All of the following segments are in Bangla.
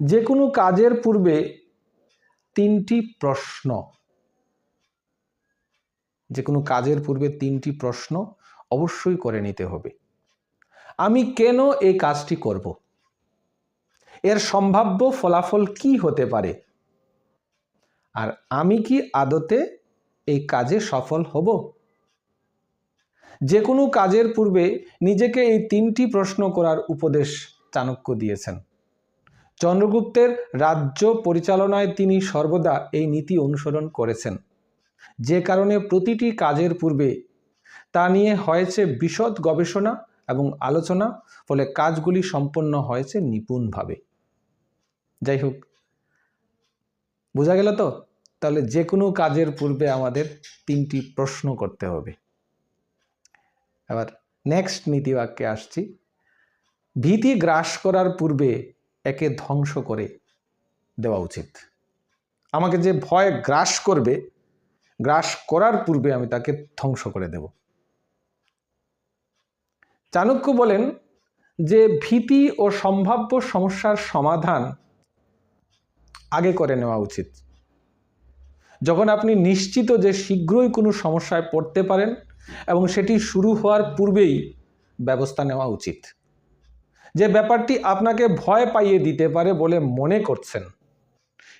যে কোনো কাজের পূর্বে তিনটি প্রশ্ন। যে কোনো কাজের পূর্বে তিনটি প্রশ্ন অবশ্যই করে নিতে হবে। আমি কেন এই কাজটি করব? এর সম্ভাব্য ফলাফল কি হতে পারে? আর আমি কি আদতে এই কাজে সফল হব? যে কোনো কাজের পূর্বে নিজেকে এই তিনটি প্রশ্ন করার উপদেশ চাণক্য দিয়েছেন। চন্দ্রগুপ্তের রাজ্য পরিচালনায় তিনি সর্বদা এই নীতি অনুসরণ করেছেন। যে কারণে প্রতিটি কাজের পূর্বে তা নিয়ে হয়েছে বিশদ গবেষণা এবং আলোচনা, ফলে কাজগুলি সম্পন্ন হয়েছে নিপুণভাবে। যাই হোক, বোঝা গেল তো? তাহলে যে কোনো কাজের পূর্বে আমাদের তিনটি প্রশ্ন করতে হবে। এবার নেক্সট নীতিবাক্যে আসছি। ভীতি গ্রাস করার পূর্বে একে ধ্বংস করে দেওয়া উচিত। আমাকে যে ভয় গ্রাস করবে, গ্রাস করার পূর্বে আমি তাকে ধ্বংস করে দেব। চাণক্য বলেন যে ভীতি ও সম্ভাব্য সমস্যার সমাধান আগে করে নেওয়া উচিত। যখন আপনি নিশ্চিত যে শীঘ্রই কোনো সমস্যায় পড়তে পারেন এবং সেটি শুরু হওয়ার পূর্বেই ব্যবস্থা নেওয়া উচিত। যে ব্যাপারটি আপনাকে ভয় পাইয়ে দিতে পারে বলে মনে করছেন।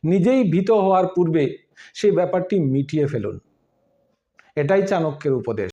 নিজেই ভীত হওয়ার পূর্বে সেই ব্যাপারটি মিটিয়ে ফেলুন। এটাই চাণক্যের উপদেশ।